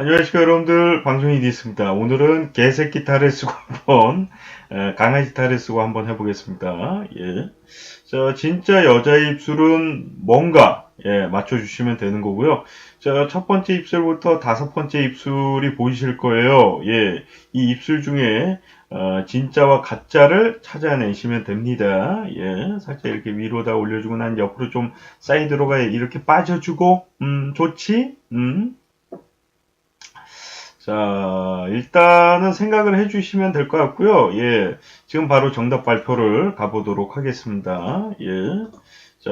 안녕하십니까 여러분들 방송이 됐습니다. 오늘은 개새끼 탈을 쓰고 한번 에, 강아지 탈을 쓰고 한번 해보겠습니다. 예. 자 진짜 여자 입술은 뭔가 예, 맞춰주시면 되는 거고요. 자 첫 번째 입술부터 다섯 번째 입술이 보이실 거예요. 예, 이 입술 중에 어, 진짜와 가짜를 찾아내시면 됩니다. 예, 살짝 이렇게 위로다 올려주고 난 옆으로 좀 사이드로 가 이렇게 빠져주고 음 좋지? 음 자, 일단은 생각을 해 주시면 될 것 같고요. 예, 지금 바로 정답 발표를 가보도록 하겠습니다. 예, 자,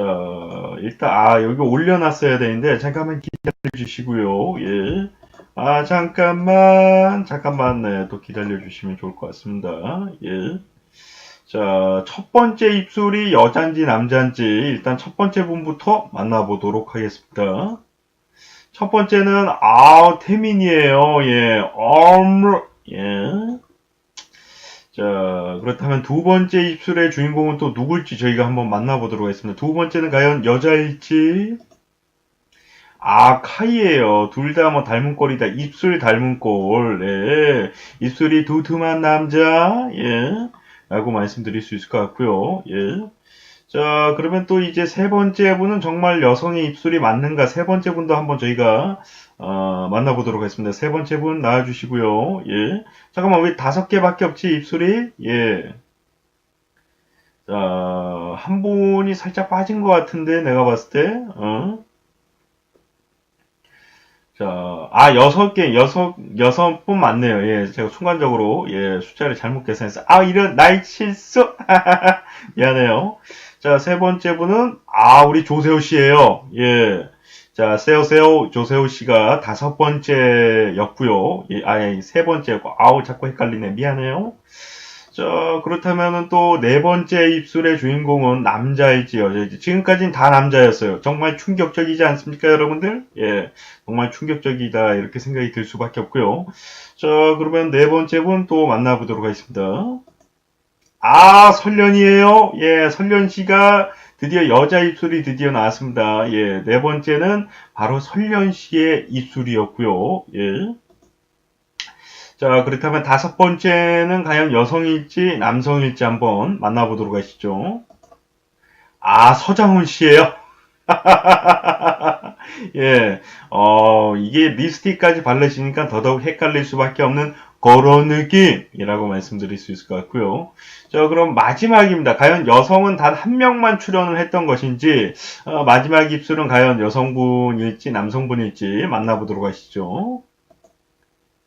일단, 아, 여기 올려놨어야 되는데, 잠깐만 기다려 주시고요. 예, 아, 잠깐만, 잠깐만, 네, 또 기다려 주시면 좋을 것 같습니다. 예. 자, 첫 번째 입술이 여잔지 남잔지, 일단 첫 번째 분부터 만나보도록 하겠습니다. 첫 번째는 아 태민이에요. 예, 엄, 예. 자 그렇다면 두 번째 입술의 주인공은 또 누굴지 저희가 한번 만나보도록 하겠습니다. 두 번째는 과연 여자일지? 아 카이예요. 둘 다 뭐 닮은 꼴이다. 입술 닮은 꼴. 예. 입술이 두툼한 남자. 예. 라고 말씀드릴 수 있을 것 같고요. 예. 자, 그러면 또 이제 세 번째 분은 정말 여성의 입술이 맞는가? 세 번째 분도 한번 저희가 어, 만나보도록 하겠습니다. 세 번째 분 나와주시고요. 예. 잠깐만, 왜 다섯 개밖에 없지, 입술이? 예. 자, 한 분이 살짝 빠진 것 같은데, 내가 봤을 때, 어? 자, 아, 여섯 개, 여섯, 여섯 분 맞네요. 예, 제가 순간적으로, 예, 숫자를 잘못 계산했어요. 아, 이런, 나이 실수! 미안해요. 자, 세 번째 분은, 아, 우리 조세호 씨예요 예. 자, 세오세오 조세호 씨가 다섯 번째였고요 예, 아니, 세 번째고, 아우, 자꾸 헷갈리네. 미안해요. 자, 그렇다면은 또 네 번째 입술의 주인공은 남자일지 여자일지. 지금까지는 다 남자였어요. 정말 충격적이지 않습니까, 여러분들? 예. 정말 충격적이다. 이렇게 생각이 들 수밖에 없고요. 자, 그러면 네 번째 분 또 만나보도록 하겠습니다. 아, 설련이에요. 예, 설련 씨가 드디어 여자 입술이 드디어 나왔습니다. 예, 네 번째는 바로 설련 씨의 입술이었고요. 예. 자, 그렇다면 다섯 번째는 과연 여성일지 남성일지 한번 만나보도록 하시죠. 아, 서장훈 씨예요. 예, 어, 이게 립스틱까지 바르시니까 더더욱 헷갈릴 수밖에 없는 느낌이라고 말씀드릴 수 있을 것 같고요. 자, 그럼 마지막입니다. 과연 여성은 단 한 명만 출연을 했던 것인지, 어, 마지막 입술은 과연 여성분일지 남성분일지 만나보도록 하시죠.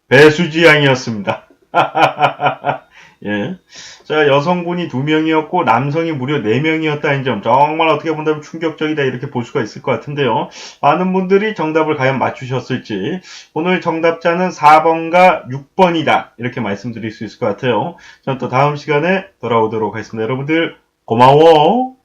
배수지 양이었습니다. 예. 자, 여성분이 두 명이었고, 남성이 무려 네 명이었다는 점, 정말 어떻게 본다면 충격적이다, 이렇게 볼 수가 있을 것 같은데요. 많은 분들이 정답을 과연 맞추셨을지, 오늘 정답자는 4번과 6번이다, 이렇게 말씀드릴 수 있을 것 같아요. 전또 다음 시간에 돌아오도록 하겠습니다. 여러분들, 고마워!